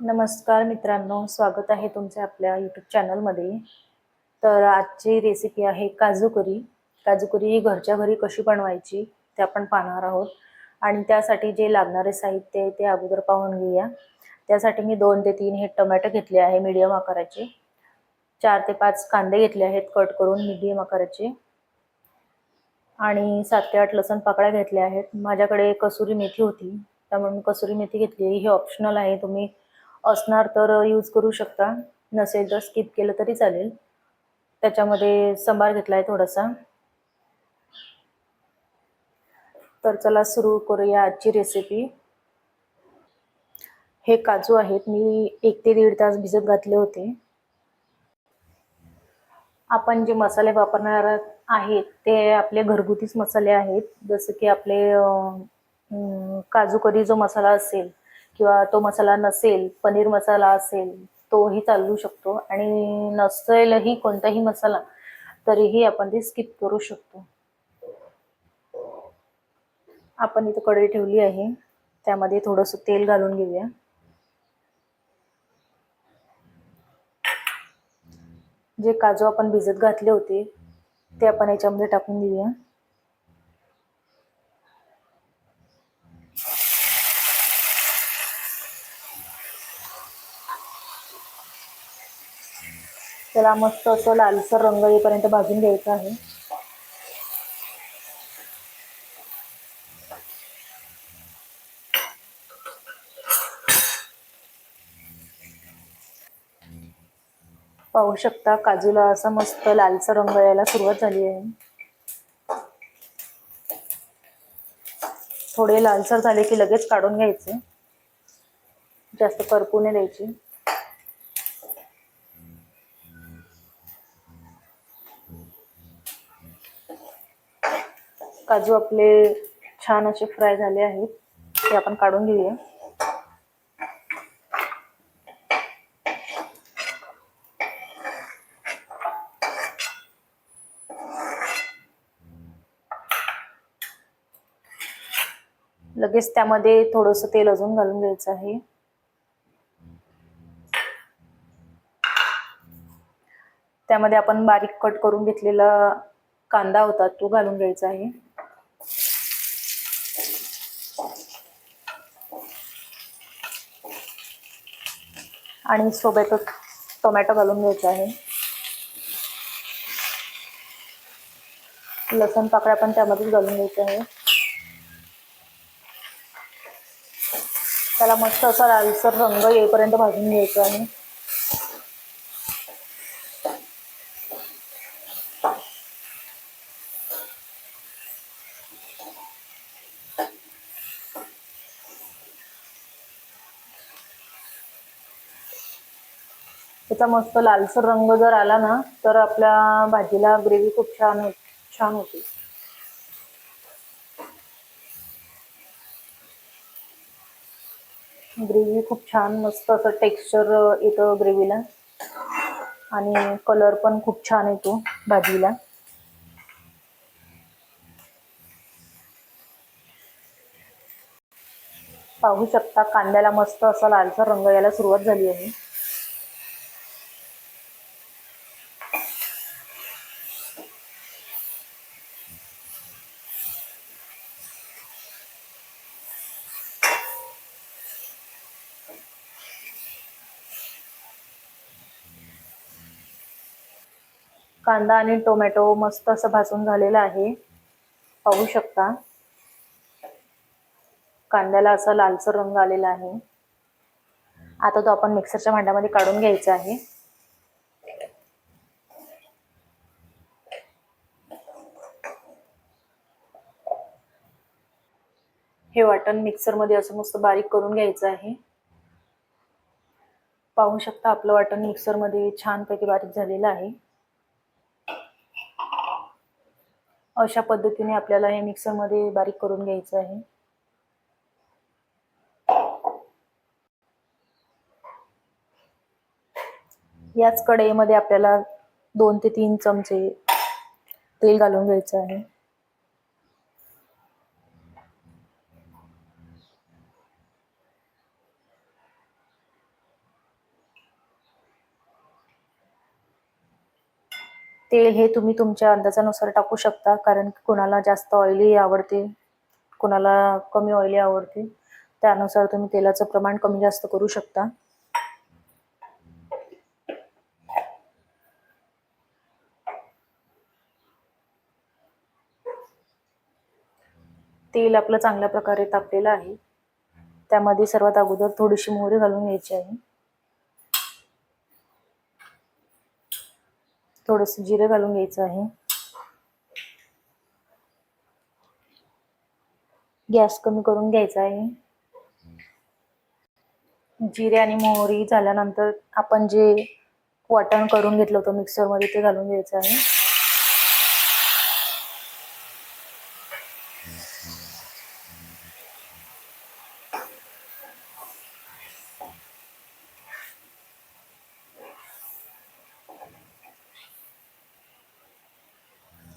नमस्कार मित्रांनो स्वागत आहे तुमचे आपल्या यूट्यूब चॅनलमध्ये तर आजची रेसिपी आहे काजू करी. काजू करी घरच्या घरी कशी बनवायची ते आपण पाहणार आहोत. आणि त्यासाठी जे लागणारे साहित्य आहे ते अगोदर पाहून घेऊया. त्यासाठी मी दोन ते तीन हे टोमॅटो घेतले आहे मीडियम आकाराचे. चार ते पाच कांदे घेतले आहेत कट करून मीडियम आकाराचे. आणि सात ते आठ लसण पाकळ्या घेतल्या आहेत. माझ्याकडे कसुरी मेथी होती. त्यामुळे मी कसुरी मेथी घेतली ही ऑप्शनल आहे. तुम्ही असणार तर यूज करू शकता. नसेल तर स्किप केलं तरी चालेल. त्याच्यामध्ये संबार घेतला आहे थोडासा. तर चला सुरू करूया आजची रेसिपी हे काजू आहेत. मी एक ते दीड तास भिजत घातले होते. आपण जे मसाले वापरणार आहेत ते आपले घरगुतीच मसाले आहेत. जसं की आपले काजू करी जो मसाला असेल किंवा तो मसाला नसेल पनीर मसाला असेल तोही चालू शकतो. आणि नसेलही कोणताही मसाला तरीही आपण ते स्किप करू शकतो. आपण इथं कढई ठेवली आहे. त्यामध्ये थोडंसं तेल घालून घेऊया. जे काजू आपण भिजत घातले होते ते आपण याच्यामध्ये टाकून देऊया. त्याला मस्त असं लालसर रंग येईपर्यंत भाजून घ्यायचं आहे. पाहू शकता काजूला असा मस्त लालसर रंग यायला सुरुवात झाली आहे. थोडे लालसर झाले की लगेच काढून घ्यायचे. जास्त करपू नये द्यायची. काजू आपले छान असे फ्राय झाले आहेत. ते आपण काढून घेऊया. लगेच त्यामध्ये थोडंसं तेल अजून घालून घ्यायचं आहे. त्यामध्ये आपण बारीक कट करून घेतलेला कांदा होता तो घालून घ्यायचा आहे. आणि सोबतच टोमॅटो घालून घ्यायचा आहे. लसण पाकळ्या पण त्यामध्येच घालून घ्यायचं आहे. त्याला मस्त असा लालसर रंग येईपर्यंत भाजून घ्यायचा आहे. भाजीचा मस्त लालसर रंग जर आला ना तर आपल्या भाजीला ग्रेव्ही खूप छान छान होती. ग्रेव्ही खूप छान मस्त असं टेक्स्चर येतं ग्रेव्हीला. आणि कलर पण खूप छान येतो भाजीला. पाहू शकता कांद्याला मस्त असा लालसर रंग यायला सुरुवात झाली आहे. कांदा आणि टोमॅटो मस्त असं भाजून झालेलं आहे. पाहू शकता. कांद्याला असा लालसर रंग आलेला आहे. आता तो आपण मिक्सरच्या भांड्यामध्ये काढून घ्यायचा आहे. हे वाटण मिक्सरमध्ये असं मस्त बारीक करून घ्यायचं आहे. पाहू शकता आपलं वाटण मिक्सरमध्ये छानपैकी बारीक झालेलं आहे. अशा पद्धतीने आपल्याला हे मिक्सरमध्ये बारीक करून घ्यायचं आहे. याच कढईमध्ये आपल्याला दोन ते तीन चमचे तेल घालून घ्यायचं आहे. तेल हे तुम्ही तुमच्या अंदाजानुसार टाकू शकता कारण की कोणाला जास्त ऑइली आवडते कोणाला कमी ऑइली आवडते त्यानुसार तुम्ही तेलाचं प्रमाण कमी जास्त करू शकता. तेल आपलं चांगल्या प्रकारे तापलेलं आहे. त्यामध्ये सर्वात अगोदर थोडीशी मोहरी घालून घ्यायची आहे. थोडस जिरे घालून घ्यायचं आहे. गॅस कमी करून घ्यायचा आहे. जिरे आणि मोहरी झाल्यानंतर आपण जे वाटण करून घेतलं होतं मिक्सरमध्ये ते घालून घ्यायचं आहे.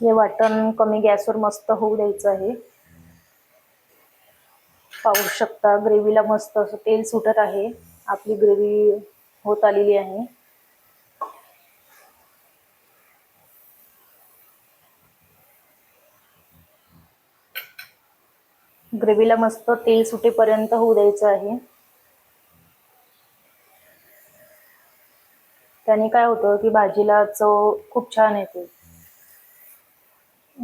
हे वाटण कमी गॅसवर मस्त होऊ द्यायचं आहे. पाहू शकता ग्रेव्हीला मस्त असं तेल सुटत आहे. आपली ग्रेव्ही होत आलेली आहे. ग्रेव्हीला मस्त तेल सुटेपर्यंत होऊ द्यायचं आहे. त्याने काय होतं की भाजीला चव खूप छान येते.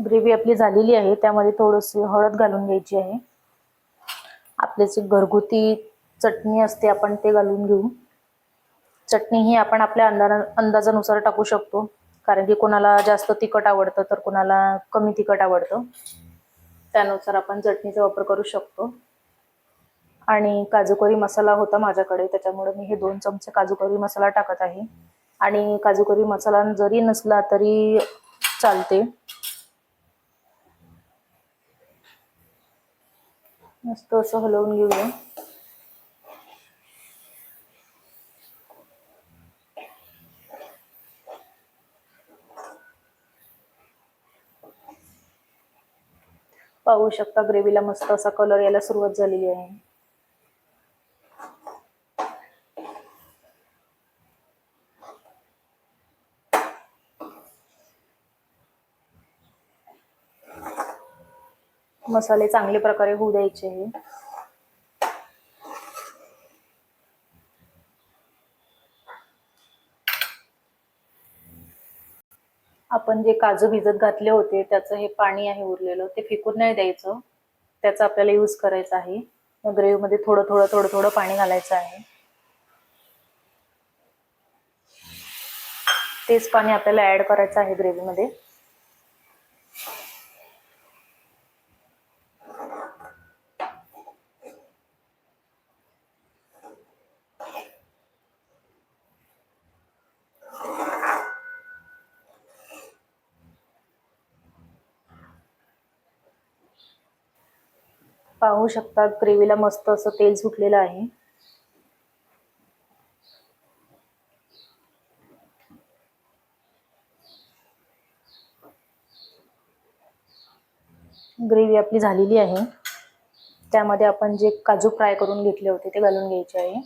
ग्रेव्ही आपली झालेली आहे त्यामध्ये थोडीशी हळद घालून घ्यायची आहे. आपले जे घरगुती चटणी असते आपण ते घालून घेऊ. चटणी ही आपण आपल्या अंदा अंदाजानुसार टाकू शकतो. कारण की कोणाला जास्त तिखट आवडतं तर कोणाला कमी तिखट आवडतं. त्यानुसार आपण चटणीचा वापर करू शकतो. आणि काजूकरी मसाला होता माझ्याकडे त्याच्यामुळे मी हे दोन चमचे काजूकरी मसाला टाकत आहे. आणि काजूकरी मसाला जरी नसला तरी चालते. मस्त असं हलवून घेऊया. पाहू शकता ग्रेव्हीला मस्त असा कलर यायला सुरुवात झालेली आहे. मसाले चांगल्या प्रकारे होऊ द्यायचे हे. आपण जे काजू भिजत घातले होते त्याचं हे पाणी आहे उरलेलं ते फेकून नाही द्यायचं. त्याचा आपल्याला यूज करायचा आहे. मग ग्रेव्हीमध्ये थोडं थोडं थोडं थोडं पाणी घालायचं आहे. तेच पाणी आपल्याला ऍड करायचं आहे ग्रेव्हीमध्ये. पाहू शकता ग्रेव्हीला मस्त असं तेल सुटलेलं आहे. ग्रेव्ही आपली झालेली आहे. त्यामध्ये आपण जे काजू फ्राय करून घेतले होते ते घालून घ्यायचे आहे.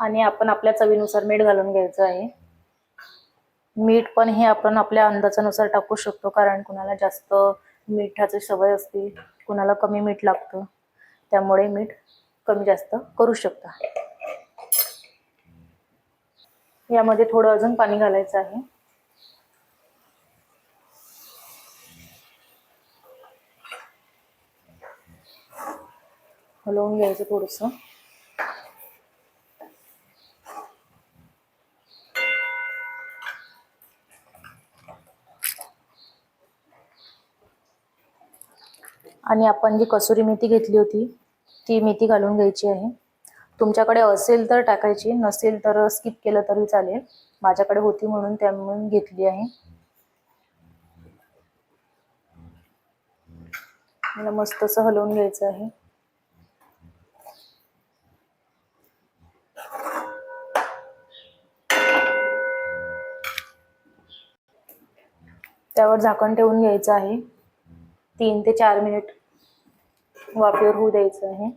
आणि आपण आपल्या चवीनुसार मीठ घालून घ्यायचं आहे. मीठ पण हे आपण आपल्या अंदाजानुसार टाकू शकतो कारण कुणाला जास्त मिठाची सवय असते कुणाला कमी मीठ लागतं त्यामुळे मीठ कमी जास्त करू शकता. यामध्ये थोडं अजून पाणी घालायचं आहे. हलवून घ्यायचं थोडंसं. आणि आपण जी कसुरी मेथी घेतली होती ती मेथी घालून घ्यायची आहे. तुमच्याकडे असेल तर टाकायची नसेल तर स्किप केलं तरी चालेल. माझ्याकडे होती म्हणून त्यामुळे घेतली आहे. मला मस्त असं हलवून घ्यायचं आहे. त्यावर झाकण ठेवून घ्यायचं आहे. तीन ते चार मिनिट. वाफेवर होऊ द्यायचं आहे.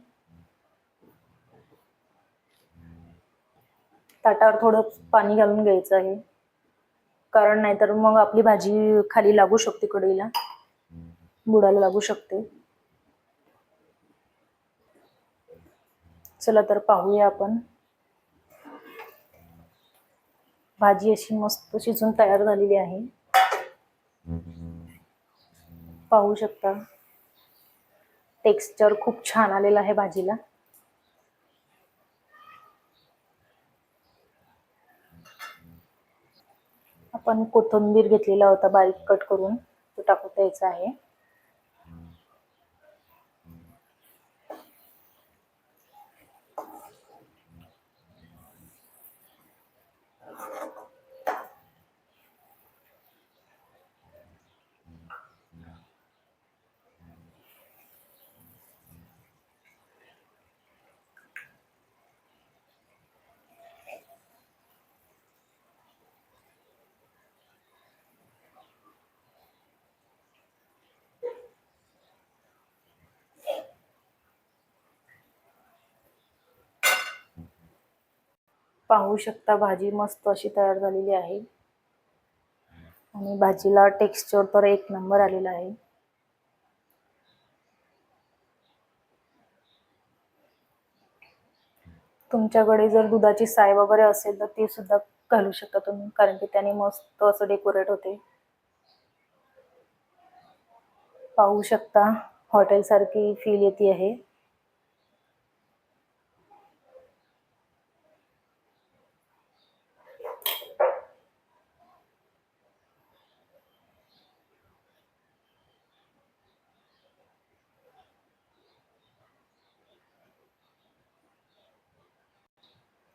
ताटावर थोडं पाणी घालून घ्यायचं आहे. कारण नाहीतर मग आपली भाजी खाली लागू शकते कढईला. बुडाला लागू शकते. चला तर पाहूया आपण. भाजी अशी मस्त शिजून तयार झालेली आहे. पाहू शकता. टेक्स्चर खूप छान आलेलं आहे भाजीला. आपण कोथिंबीर घेतलेला होता बारीक कट करून. तो टाकू द्यायचा आहे. पाहू शकता भाजी मस्त अशी तयार झालेली आहे. आणि भाजीला टेक्स्चर तर एक नंबर आलेला आहे. तुमच्याकडे जर दुधाची साय वगैरे असेल तर ती सुद्धा घालू शकता तुम्ही कारण की त्याने मस्त असं डेकोरेट होते. पाहू शकता हॉटेल सारखी फील येते आहे.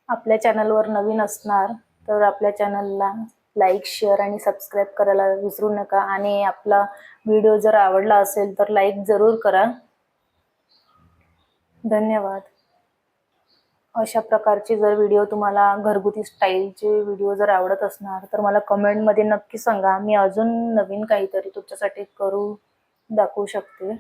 आपल्या चॅनलवर नवीन असणार तर आपल्या चॅनलला लाईक शेअर आणि सबस्क्राईब करायला विसरू नका. आणि आपला व्हिडिओ जर आवडला असेल तर लाईक जरूर करा. धन्यवाद. अशा प्रकारचे जर व्हिडिओ तुम्हाला घरगुती स्टाईलचे व्हिडिओ जर आवडत असणार तर मला कमेंटमध्ये नक्की सांगा. मी अजून नवीन काहीतरी तुमच्यासाठी करू दाखवू शकते.